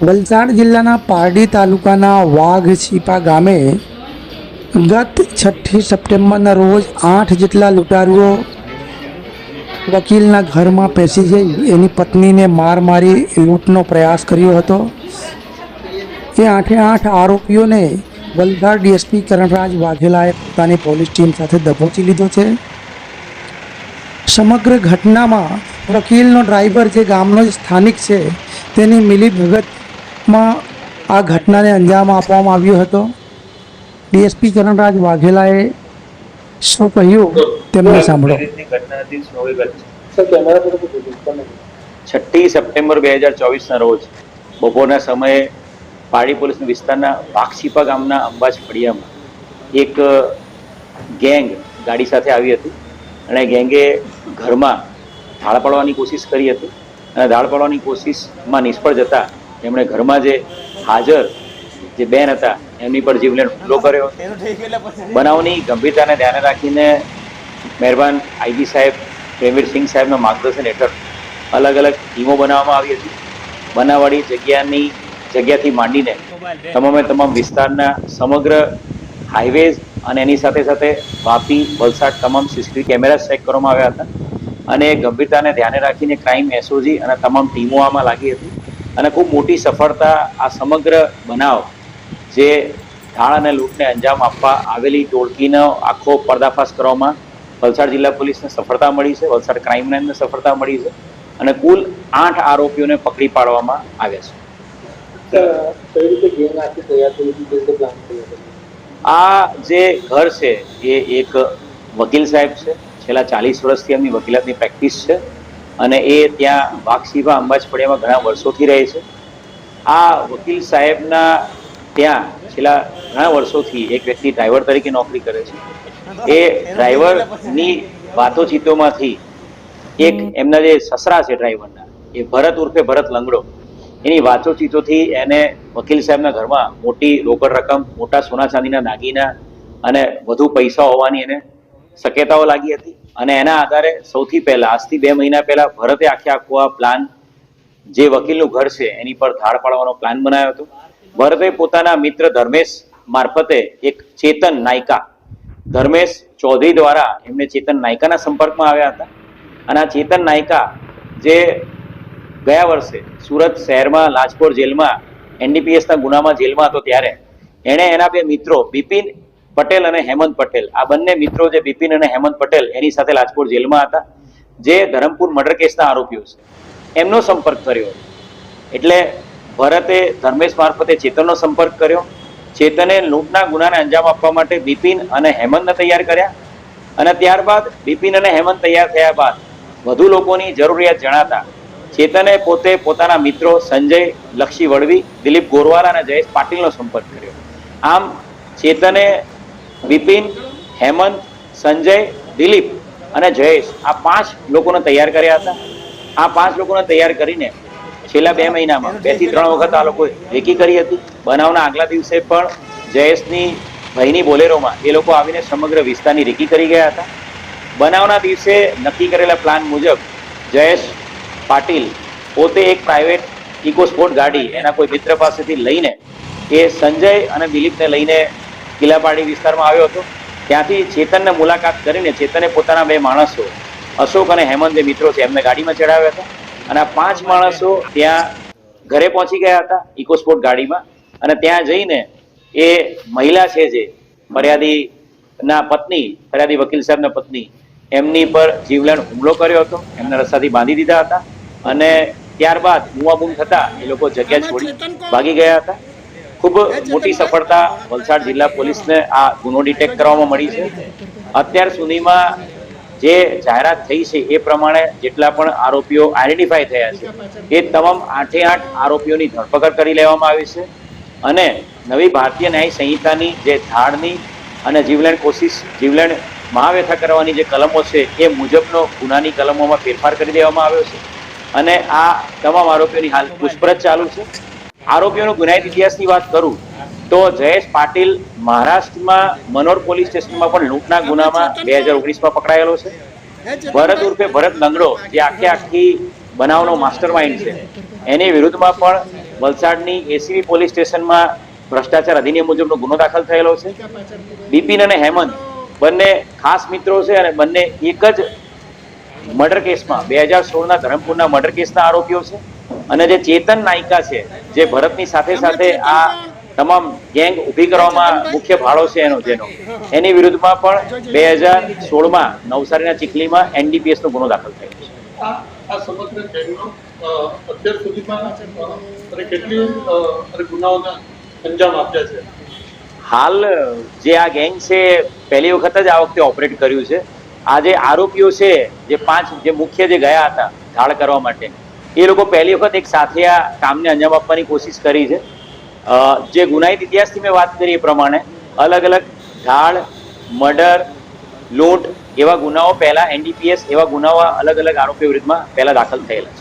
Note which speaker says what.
Speaker 1: વલસાડ જિલ્લાના પારડી તાલુકાના વાઘછીપા ગામે ગત છઠ્ઠી સપ્ટેમ્બરના રોજ આઠ જેટલા લૂંટારુઓ વકીલના ઘરમાં પેસી જઈ એની પત્નીને માર મારી લૂંટનો પ્રયાસ કર્યો હતો. એ આઠે આઠ આરોપીઓને વલસાડ ડીએસપી કરણરાજ વાઘેલાએ પોતાની પોલીસ ટીમ સાથે દબોચી લીધો છે. સમગ્ર ઘટનામાં વકીલનો ડ્રાઈવર જે ગામનો સ્થાનિક છે તેની મિલીભગતમાં આ ઘટનાને અંજામ આપવામાં આવ્યો હતો. ડીએસપી કરણરાજ વાઘેલાએ શું કહ્યું તેમને સાંભળો?
Speaker 2: છઠ્ઠી સપ્ટેમ્બર બે હજાર ચોવીસના રોજ બપોરના સમયે પાડી પોલીસ વિસ્તારના પાક્ષીપા ગામના અંબાજ ફળિયામાં એક ગેંગ ગાડી સાથે આવી હતી અને ગેંગે ઘરમાં ધાળ પાડવાની કોશિશ કરી હતી અને ધાળ પાડવાની કોશિશમાં નિષ્ફળ જતા એમણે ઘરમાં જે હાજર જે બેન હતા એમની પર જીવલેણ હુમલો કર્યો. બનાવની ગંભીરતાને ધ્યાને રાખીને મહેરબાન આઈજી સાહેબ પ્રેમવીર સિંહ સાહેબના માર્ગદર્શન હેઠળ અલગ અલગ ટીમો બનાવવામાં આવી હતી. બનાવવાળી જગ્યાની જગ્યાથી માંડીને તમામે તમામ વિસ્તારના સમગ્ર હાઈવેઝ અને એની સાથે સાથે વાપી વલસાડ તમામ સીસીટીવી કેમેરા ચેક કરવામાં આવ્યા હતા. અને ગંભીરતાને ધ્યાને રાખીને ક્રાઇમ એસઓજી અને તમામ ટીમો આમાં લાગી હતી. અને ખૂબ મોટી સફળતા આ સમગ્ર બનાવ જે ધાળ અને લૂંટને અંજામ આપવા આવેલી ટોળકીનો આખો પર્દાફાશ કરવામાં વલસાડ જિલ્લા પોલીસને સફળતા મળી છે વલસાડ ક્રાઇમ બ્રાન્ચને સફળતા મળી છે અને કુલ આઠ આરોપીઓને પકડી પાડવામાં આવ્યા છે. આ જે ઘર છે એ એક વકીલ સાહેબ છે. છેલ્લા ચાલીસ વર્ષથી એમની વકીલાતની પ્રેક્ટિસ છે. અને એ ત્યાં વાઘસીભા અંબાજપડિયામાં ઘણા વર્ષોથી રહે છે. આ વકીલ સાહેબના ત્યાં છેલ્લા ઘણા વર્ષોથી એક વ્યક્તિ ડ્રાઈવર તરીકે નોકરી કરે છે. એ ડ્રાઈવરની વાતોચીતોમાંથી એક એમના જે સસરા છે ડ્રાઈવરના એ ભરત ઉર્ફે ભરત લંગડો એની વાતોચીતોથી એને વકીલ સાહેબના ઘરમાં મોટી રોકડ રકમ મોટા સોના ચાંદીના દાગીના અને વધુ પૈસા હોવાની એને શક્યતાઓ લાગી હતી અને એના આધારે સૌથી પહેલા, આજથી બે મહિના પહેલા ભરતે આખે આખો આ પ્લાન જે વકીલનું ઘર છે, એની પર ધાડ પાડવાનો પ્લાન બનાવ્યો હતો. ભરતે પોતાના મિત્ર ધર્મેશ મારફતે એક ચેતન નાયકા, ધર્મેશ ચૌધરી દ્વારા એમને ચેતન નાયકાના સંપર્કમાં આવ્યા હતા. અને આ ચેતન નાયકા જે ગયા વર્ષે સુરત શહેરમાં, લાજપોર જેલમાં, એનડીપીએસના ગુનામાં જેલમાં હતો ત્યારે, એણે એના બે મિત્રો બિપિન પટેલ અને હેમંત પટેલ. આ બંને મિત્રો જે બિપિન અને હેમંત પટેલ, એની સાથે રાજકોટ જેલમાં હતા, જે ધરમપુર મર્ડર કેસના આરોપીઓ છે. એમનો સંપર્ક કર્યો. એટલે ભરતે ધર્મેશ મારફતે ચેતનનો સંપર્ક કર્યો. ચેતને લૂંટના ગુનાને અંજામ આપવા માટે બિપિન અને હેમંતને તૈયાર કર્યા. અને ત્યારબાદ બિપિન અને હેમંત તૈયાર થયા બાદ વધુ લોકોની જરૂરિયાત જણાતા ચેતને પોતે પોતાના મિત્રો સંજય, લક્ષી વડવી દિલીપ ગોરવાલા અને જયેશ પાટીલનો સંપર્ક કર્યો. આમ ચેતને બિપિન હેમંત, સંજય, દિલીપ અને જયેશ આ પાંચ લોકોને તૈયાર કર્યા હતા. આ પાંચ લોકોને તૈયાર કરીને છેલ્લા બે મહિનામાં, બેથી ત્રણ વખત આ લોકોએ રેકી કરી હતી. બનાવના આગલા દિવસે પણ જયેશની ભાઈની બોલેરોમાં એ લોકો આવીને સમગ્ર વિસ્તારની રેકી કરી ગયા હતા. બનાવના દિવસે નક્કી કરેલા પ્લાન મુજબ જયેશ પાટીલ પોતે એક પ્રાઇવેટ ઇકો સ્પોર્ટ ગાડી એના કોઈ મિત્ર પાસેથી લઈને એ સંજય અને દિલીપને લઈને કિલ્લાપાડી વિસ્તારમાં આવ્યો હતો. ત્યાંથી ચેતનને મુલાકાત કરીને ચેતને પોતાના બે માણસો અશોક અને હેમંત જે મિત્રો છે એમને ગાડીમાં ચડાવ્યા હતા. અને આ પાંચ માણસો ત્યાં ઘરે પહોંચી ગયા હતા ઇકોસ્પોર્ટ ગાડીમાં. અને ત્યાં જઈને એ મહિલા છે જે ફરિયાદીના પત્ની ફરિયાદી વકીલ સાહેબના પત્ની એમની પર જીવલેણ હુમલો કર્યો હતો. એમને રસ્તાથી બાંધી દીધા હતા. અને ત્યારબાદ બૂમાબૂમ થતા એ લોકો જગ્યા છોડી ભાગી ગયા હતા. ખૂબ મોટી સફળતા વલસાડ જિલ્લા પોલીસને આ ગુનો ડિટેક્ટ કરવામાં મળી છે. અત્યાર સુધીમાં જે જાહેરાત થઈ છે એ પ્રમાણે જેટલા પણ આરોપીઓ આઈડેન્ટિફાય થયા છે, એ તમામ આઠે આઠ આરોપીઓની ધરપકડ કરી લેવામાં આવી છે અને નવી ભારતીય ન્યાય સંહિતાની જે ધાડની અને જીવલેણ કોશિશ, જીવલેણ મહાવ્યથા કરવાની જે કલમો છે એ મુજબનો ગુનાની કલમોમાં ફેરફાર કરી દેવામાં આવ્યો છે. અને આ તમામ આરોપીઓની હાલ પૂછપરછ ચાલુ છે. આરોપીઓનો ગુનાહિત ઇતિહાસની વાત કરું, તો જયેશ પાટીલ મહારાષ્ટ્રમાં મનોર પોલીસ સ્ટેશનમાં પણ લૂંટના ગુનામાં બે હજાર ઓગણીસમાં પકડાયેલો છે. ભરત ઉર્ફે ભરત લંગડો જે આખે આખી બનાવનો માસ્ટર માઇન્ડ છે. એની વિરુદ્ધમાં પણ વલસાડની એસીબી પોલીસ સ્ટેશનમાં ભ્રષ્ટાચાર અધિનિયમ મુજબનો ગુનો દાખલ થયેલો છે. બિપિન અને હેમંત બંને ખાસ મિત્રો છે અને બંને એક જ મર્ડર કેસમાં, બે હજાર સોળના ધરમપુરના મર્ડર કેસના આરોપીઓ છે. અને જે ચેતન નાયકા છે જે ભરતની સાથે સાથે આ તમામ ગેંગ ઊભી કરવામાં મુખ્ય ભાડો છે એનો જેનો. એની વિરુદ્ધમાં પણ બે હજાર સોળમાં નવસારીના ચીખલીમાં એનડીપીએસ નો ગુનો દાખલ થયો છે.
Speaker 3: આ આ સમગ્ર ગેંગનો અત્યાર સુધીમાં કેટલી ગુનાઓના અંજામ આપ્યા છે?
Speaker 2: હાલ જે આ ગેંગ છે પહેલી વખત જ આ વખતે ઓપરેટ કર્યું છે. આ જે આરોપીઓ છે જે પાંચ જે મુખ્ય જે ગયા હતા ઢાળ કરવા માટે એ લોકો પહેલી વખત એક સાથે આ કામને અંજામ આપવાની કોશિશ કરી છે. જે ગુનાહિત ઇતિહાસથી મેં વાત કરી એ પ્રમાણે, અલગ અલગ ઢાળ, મર્ડર, લૂંટ એવા ગુનાઓ પહેલાં એનડીપીએસ એવા ગુનાઓ અલગ અલગ આરોપીઓ વિરુદ્ધમાં પહેલાં દાખલ થયેલા છે.